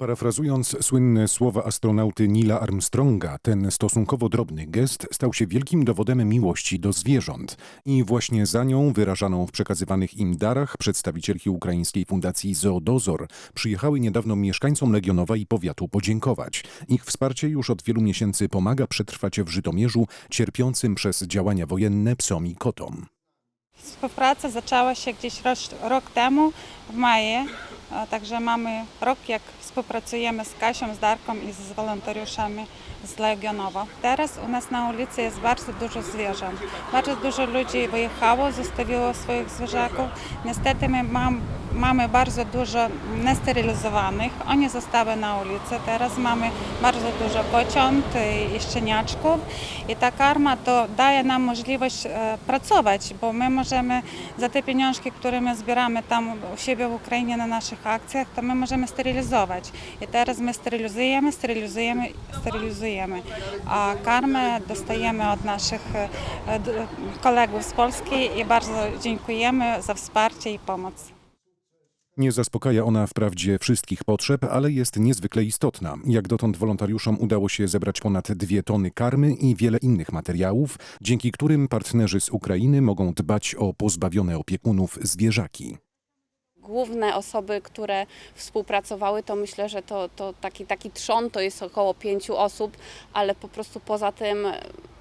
Parafrazując słynne słowa astronauty Nila Armstronga, ten stosunkowo drobny gest stał się wielkim dowodem miłości do zwierząt. I właśnie za nią, wyrażaną w przekazywanych im darach, przedstawicielki ukraińskiej fundacji Zoodozor przyjechały niedawno mieszkańcom Legionowa i powiatu podziękować. Ich wsparcie już od wielu miesięcy pomaga przetrwać w Żytomierzu cierpiącym przez działania wojenne psom i kotom. Współpraca zaczęła się gdzieś rok, temu, w maju. Także mamy rok, jak współpracujemy z Kasią, z Darką i z wolontariuszami z Legionowa. Teraz u nas na ulicy jest bardzo dużo zwierząt. Bardzo dużo ludzi wyjechało, zostawiło swoich zwierzaków. Niestety my mam, mamy bardzo dużo nesterylizowanych. Oni zostały na ulicy. Teraz mamy bardzo dużo kociąt i szczeniaczków. I ta karma to daje nam możliwość e, pracować, bo my możemy za te pieniążki, które my zbieramy tam u siebie w Ukrainie na naszych akcjach, to my możemy sterylizować. I teraz my sterylizujemy, sterylizujemy, sterylizujemy. A karmę dostajemy od naszych e, kolegów z Polski i bardzo dziękujemy za wsparcie i pomoc. Nie zaspokaja ona wprawdzie wszystkich potrzeb, ale jest niezwykle istotna. Jak dotąd wolontariuszom udało się zebrać ponad dwie tony karmy i wiele innych materiałów, dzięki którym partnerzy z Ukrainy mogą dbać o pozbawione opiekunów zwierzaki. główne osoby, które współpracowały, to myślę, że to, to taki, taki trzon to jest około pięciu osób, ale po prostu poza tym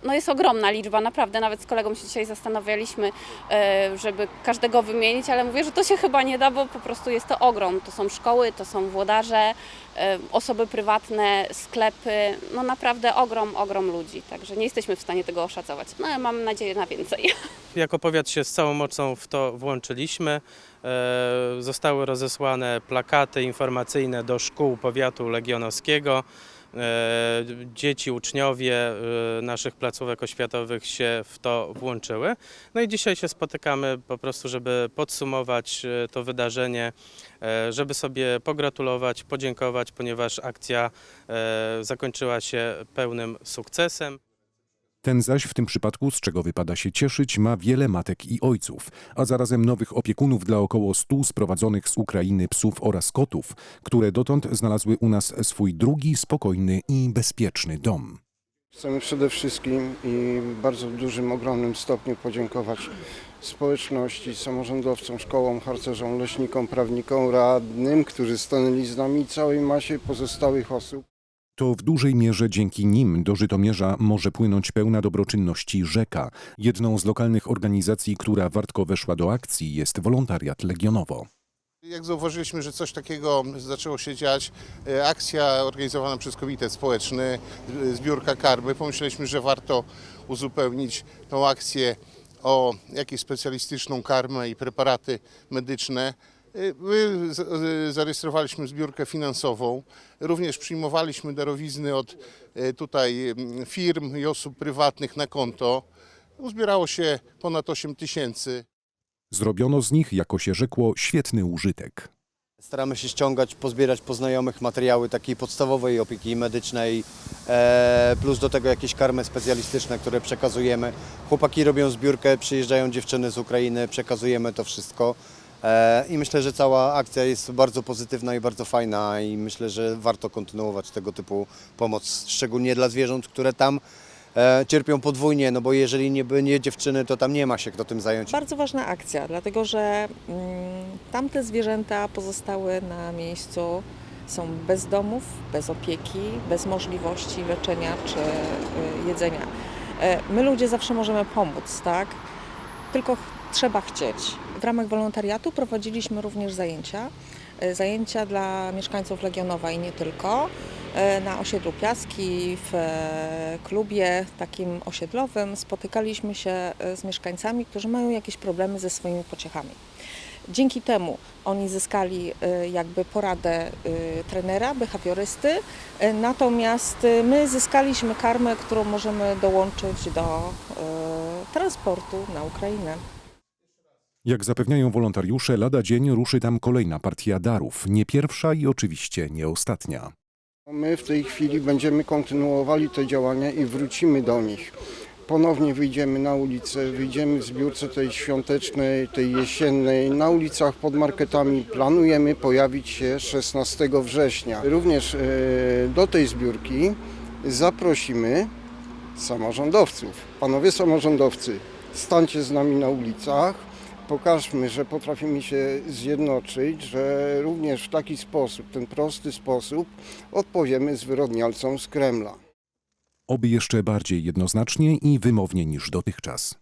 no jest ogromna liczba, naprawdę nawet z kolegą się dzisiaj zastanawialiśmy, e, żeby każdego wymienić, ale mówię, że to się chyba nie da, bo po prostu jest to ogrom. To są szkoły, to są włodarze, e, osoby prywatne, sklepy, no naprawdę ogrom, ogrom ludzi, także nie jesteśmy w stanie tego oszacować, no mam nadzieję na więcej. Jako powiat się z całą mocą w to włączyliśmy. E, Zostały rozesłane plakaty informacyjne do szkół powiatu legionowskiego. E, Dzieci, uczniowie e, naszych placówek oświatowych się w to włączyły. No i dzisiaj się spotykamy po prostu, żeby podsumować e, to wydarzenie, żeby sobie pogratulować, podziękować, ponieważ akcja zakończyła się pełnym sukcesem. Ten zaś w tym przypadku, z czego wypada się cieszyć, ma wiele matek i ojców, a zarazem nowych opiekunów dla około 100 sprowadzonych z Ukrainy psów oraz kotów, które dotąd znalazły u nas swój drugi, spokojny i bezpieczny dom. Chcemy przede wszystkim i w bardzo dużym, ogromnym stopniu podziękować społeczności, samorządowcom, szkołom, harcerzom, leśnikom, prawnikom, radnym, którzy stanęli z nami i całej masie pozostałych osób. To w dużej mierze dzięki nim do Żytomierza może płynąć pełna dobroczynności rzeka. Jedną z lokalnych organizacji, która wartko weszła do akcji jest wolontariat Legionowo. Jak zauważyliśmy, że coś takiego zaczęło się dziać, e, akcja organizowana przez Komitet Społeczny, e, zbiórka karmy, pomyśleliśmy, że warto uzupełnić tą akcję o jakąś specjalistyczną karmę i preparaty medyczne. E, My zarejestrowaliśmy zbiórkę finansową, również przyjmowaliśmy darowizny od e, tutaj mm, firm i osób prywatnych na konto. Uzbierało się ponad 8 tysięcy. Zrobiono z nich, jako się rzekło, świetny użytek. Staramy się ściągać, pozbierać po znajomych materiały takiej podstawowej opieki medycznej, e, plus do tego jakieś karmy specjalistyczne, które przekazujemy. Chłopaki robią zbiórkę, przyjeżdżają dziewczyny z Ukrainy, przekazujemy to wszystko. E, I myślę, że cała akcja jest bardzo pozytywna i bardzo fajna i myślę, że warto kontynuować tego typu pomoc, szczególnie dla zwierząt, które tam e, cierpią podwójnie, no bo jeżeli nie będzie dziewczyny, to tam nie ma się kto tym zająć. Bardzo ważna akcja, dlatego że mm, tamte zwierzęta pozostały na miejscu, są bez domów, bez opieki, bez możliwości leczenia czy y, jedzenia. E, My ludzie zawsze możemy pomóc, tak? Tylko trzeba chcieć. W ramach wolontariatu prowadziliśmy również zajęcia. e, Zajęcia dla mieszkańców Legionowa i nie tylko. e, Na osiedlu Piaski, w e, klubie takim osiedlowym spotykaliśmy się z mieszkańcami, którzy mają jakieś problemy ze swoimi pociechami. Dzięki temu oni zyskali jakby poradę trenera, behawiorysty, natomiast my zyskaliśmy karmę, którą możemy dołączyć do transportu na Ukrainę. Jak zapewniają wolontariusze, lada dzień ruszy tam kolejna partia darów. Nie pierwsza i oczywiście nie ostatnia. My w tej chwili będziemy kontynuowali te działania i wrócimy do nich. ponownie wyjdziemy na ulicę, wyjdziemy w zbiórce tej świątecznej, tej jesiennej. Na ulicach pod marketami planujemy pojawić się 16 września. Również e, do tej zbiórki zaprosimy samorządowców. Panowie samorządowcy, stańcie z nami na ulicach, pokażmy, że potrafimy się zjednoczyć, że również w taki sposób, ten prosty sposób odpowiemy zwyrodnialcom z Kremla. Oby jeszcze bardziej jednoznacznie i wymownie niż dotychczas.